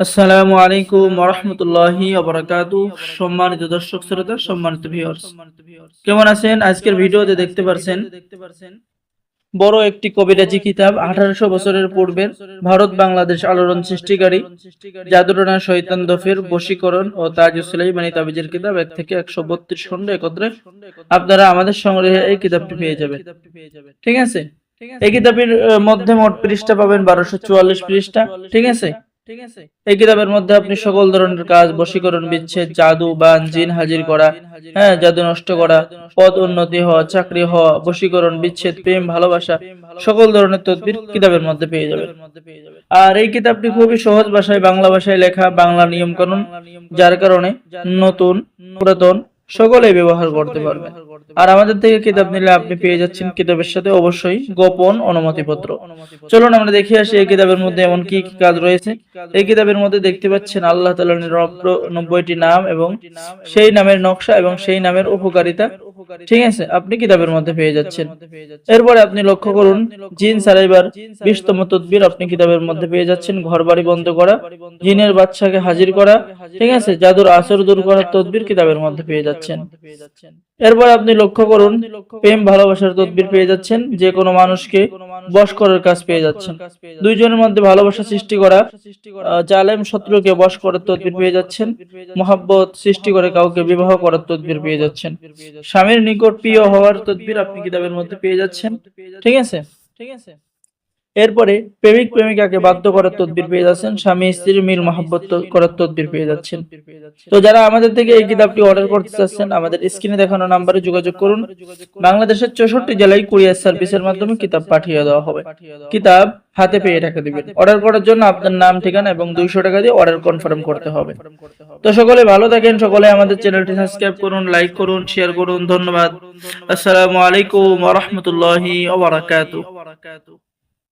আসসালামু আলাইকুম রহমতুল্লাহি সম্মানিত দর্শক শ্রোতা, সম্মানিত ভিউয়ার্স কেমন আছেন? আজকের ভিডিওতে দেখতে পারছেন বড় একটি কবিরাজি কিতাব আঠারোশো বছরের পূর্বের ভারত বাংলাদেশ আলোড়ন সৃষ্টিকারী জাদুরনা শৈতান দফের বশীকরণ ও তাজুস সুলাইমানি তাবিজের কিতাব এক থেকে একশো বত্রিশ খন্ড একত্রে আপনারা আমাদের সংগ্রহে এই কিতাবটি পেয়ে যাবেন। ঠিক আছে? এই কিতাবের মধ্যে মোট পৃষ্ঠা পাবেন বারোশো চুয়াল্লিশ পৃষ্ঠা। ঠিক আছে? ঠিক আছে? এই কিতাবের মধ্যে আপনি সকল ধরনের কাজ বশীকরণ বিচ্ছেদ জাদু বান জিন হাজির করা হ্যাঁ জাদু নষ্ট করা পদ উন্নতি হওয়া চাকরি হওয়া বশীকরণ বিচ্ছেদ প্রেম ভালোবাসা সকল ধরনের তদবির কিতাবের মধ্যে পেয়ে যাবেন। আর এই কিতাবটি খুবই সহজ ভাষায় বাংলা ভাষায় লেখা বাংলা নিয়ম কানুন যার কারণে নতুন পুরাতন সকলেই ব্যবহার করতে পারবেন আর আমাদের থেকে কিতাব নিলে আপনি পেয়ে যাচ্ছেন কিতাবের সাথে অবশ্যই গোপন অনুমতিপত্র। চলুন আমরা দেখে আসি এই কিতাবের মধ্যে এমন কি কি কাজ রয়েছে। এই কিতাবের মধ্যে দেখতে পাচ্ছেন আল্লাহ তাআলার নব্বইটি নাম এবং সেই নামের নকশা এবং সেই নামের উপকারিতা। ঠিক আছে আপনি কিতাবের মধ্যে পেয়ে যাচ্ছেন। এরপরে আপনি লক্ষ্য করুন জিন সারাইবার বিশতম তদবির আপনি কিতাবের মধ্যে পেয়ে যাচ্ছেন ঘর বাড়ি বন্ধ করা জিনের বাচ্চাকে হাজির করা ঠিক আছে জাদুর আসর দূর করার তদবির কিতাবের মধ্যে পেয়ে যাচ্ছেন। এরপর আপনি লক্ষ্য করুন প্রেম ভালোবাসার তদবির পেয়ে যাচ্ছেন যে কোনো মানুষকে বশ করার কাজ পেয়ে যাচ্ছেন। দুইজনের মধ্যে ভালোবাসা সৃষ্টি করা জালেম শত্রুকে বশ করার তদবির পেয়ে যাচ্ছেন। মহাব্বত সৃষ্টি করে কাউকে বিবাহ করার তদবির পেয়ে যাচ্ছেন। স্বামীর নিকট প্রিয় হওয়ার তদবির আপনি কিতাবের মধ্যে পেয়ে যাচ্ছেন? ঠিক আছে? ঠিক আছে? এরপরে প্রেমিক প্রেমিকাকে বাধ্য করার তদবির পেয়ে যাচ্ছেন স্বামী স্ত্রীর মিল, মহাব্বত করার তদবির পেয়ে যাচ্ছেন। তো যারা আমাদের থেকে এই কিতাবটি অর্ডার করতে চাচ্ছেন, আমাদের স্ক্রিনে দেখানো নাম্বারে যোগাযোগ করুন। বাংলাদেশের চৌষট্টি জেলায় কুরিয়ার সার্ভিসের মাধ্যমে কিতাব পাঠিয়ে দেওয়া হবে। কিতাব হাতে পেয়ে টাকা দিবেন। অর্ডার করার জন্য আপনার নাম, ঠিকানা এবং দুইশো টাকা দিয়ে অর্ডার কনফার্ম করতে হবে। তো সকলে ভালো থাকেন, সকলে আমাদের চ্যানেলটি সাবস্ক্রাইব করুন লাইক করুন শেয়ার করুন। ধন্যবাদ। আসসালামু আলাইকুম রাহমাতুল্লাহি